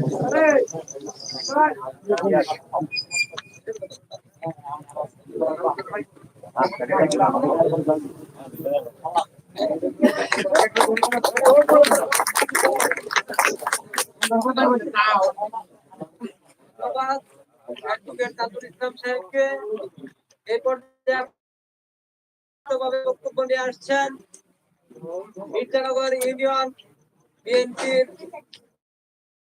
মিশনে ইসলাম সাহেবকে এই পর্যায়ে বক্তব্য নিয়ে আসছেন মির্জানগর ইউনিয়ন বিএনপির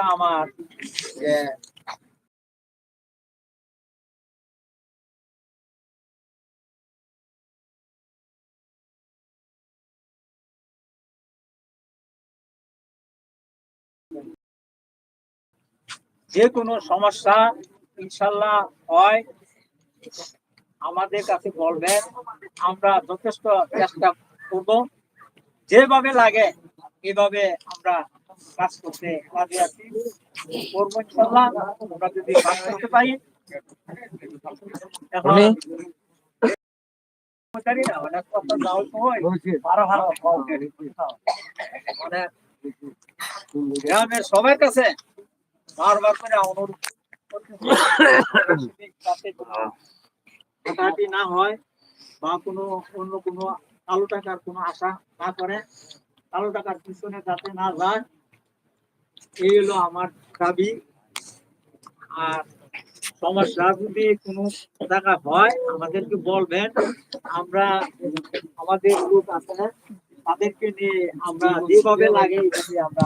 আমার। যে যে কোনো সমস্যা, ইনশাল্লাহ হয়। আমাদের কাছে বলবেন, আমরা যথেষ্ট চেষ্টা করব। যেভাবে লাগে, এভাবে আমরা কাজ করতে রাজি আছি করব ইনশাল্লাহ। আমরা যদি কাজ করতে পারি এখন জানি না, অনেক কথা যাওয়ার সময় ভালো ভালো মানে গ্রামের সবার কাছে বারবার করে অনুরোধ করতেছি, যাতে কোনো হাঁটাহাঁটি না হয় বা কোনো অন্য কোনো কালো টাকার কোনো আশা না করে কালো টাকার পিছনে যাতে না যায় এই হলো আমার দাবি। আর সমস্যা যদি কোনো টাকা হয়, আমাদেরকে বলবেন। আমরা আমাদের গ্রুপ আছে তাদেরকে নিয়ে আমরা যেভাবে লাগে আমরা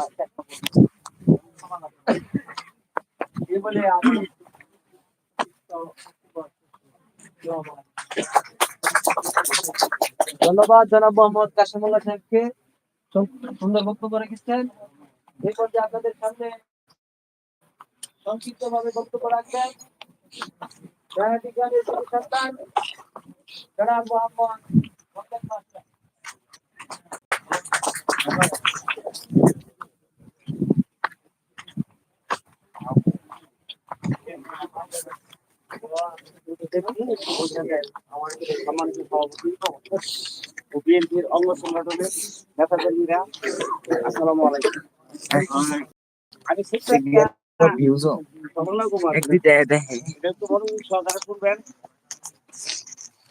ধন্যবাদ জনাব মোহাম্মদ কাশিমুল্লাহ সাহেবকে। সুন্দর বক্তব্য রেখেছেন। এই পর্যায়ে আপনাদের সামনে সংক্ষিপ্ত ভাবে বক্তব্য রাখবেন। গ্রামের যুব সন্তান বিএনপির অঙ্গ সংগঠনের নেতাকর্মীরা, আসসালামু আলাইকুম।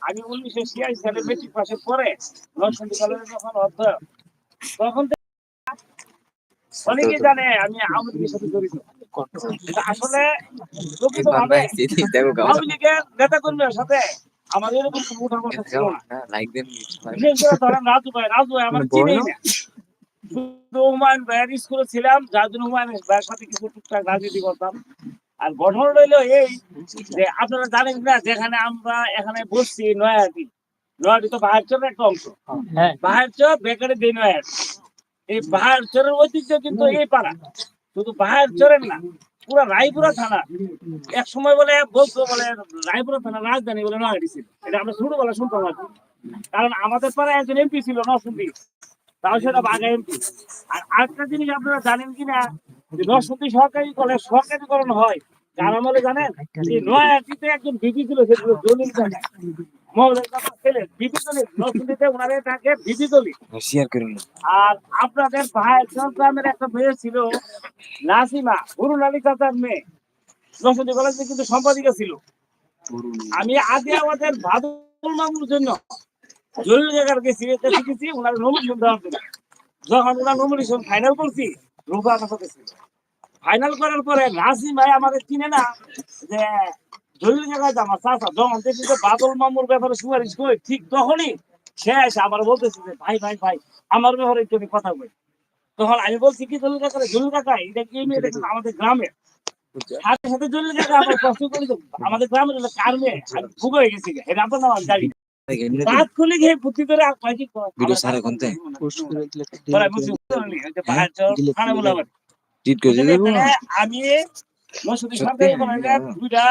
আমি উনিশশো ছিয়াশি সালে মেট্রিক পাশের পরে নরসিংদী কলেজে যখন অধ্যয়ন তখন অনেকে জানে আমি আওয়ামী লীগের সাথে জড়িত আসলে প্রকৃতভাবে আওয়ামী লীগের নেতা কর্মীর সাথে আমাদের এরকম কোনো ছিল না? ধরেন রাজু ভাই রাজু ভাই আমার চিনেই না। হুমায়ুন ভাইয়ের স্কুলে ছিলাম যার হুমায়ুন ভাইয়ের সাথে কিছু টুকটাক রাজনীতি করতাম। আর গঠন রইল এই যে আপনারা জানেন না যেখানে আমরা এখানে বসছি তো একটা অংশ। হ্যাঁ। এই ঐতিহ্য কিন্তু এই পাড়া। শুধু বাহার চরের না পুরো রায়পুরা থানা। এক সময় বলে বলতো বলে রায়পুরা থানা রাজধানী বলে নয়াটি ছিল। এটা আমরা ছোটবেলা শুনতাম আর। কারণ আমাদের পাড়ায় একজন এমপি ছিল নরসিংদী তাও সেটা বাঘা এমপি। আর আরেকটা জিনিস আপনারা জানেন কিনা যে নরসিংদী সরকারি কলেজ সরকারিকরণ হয়। আমলে জানেন যে নয়াটিতে একজন বিপি ছিল সেগুলো দলিল শেয়ার আর আপনাদের একটা মেয়ে ছিল নাসিমা চাচার মেয়ে। কলেজে কিন্তু সম্পাদিকা ছিল। আমি আগে আমাদের ভাদুল মামুর জন্য জরুরি জায়গার গেছি শিখেছি ওনার নমিনেশন দেওয়ার জন্য যখন ওনার নমিনেশন ফাইনাল করছি ফাইনাল করার পরে নাসিম ভাই আমাদের চিনে না যে জরুরি চাচা যখন দেখছি যে বাদল মামুর ব্যাপারে সুপারিশ করি ঠিক তখনই এসে আমার বলতেছে যে ভাই ভাই ভাই আমার ব্যাপারে একটু কথা বলি তখন আমি বলছি কি জরুরি কাকা জরুরি কাকা এটা কি মেয়ে আমাদের গ্রামে সাথে সাথে জরুরি কাকা আমার করে। আমাদের গ্রামের কার মেয়ে খুব হয়ে গেছি এটা আপনার নাম জানি রাত খুলে গিয়ে বুদ্ধি করে আঁকড়া কি করে? ভিডিও সারা কোনতে পরে বুঝি যে পাহাড় খানা বলা বাড়ি। করে দেবো আমি দুইটা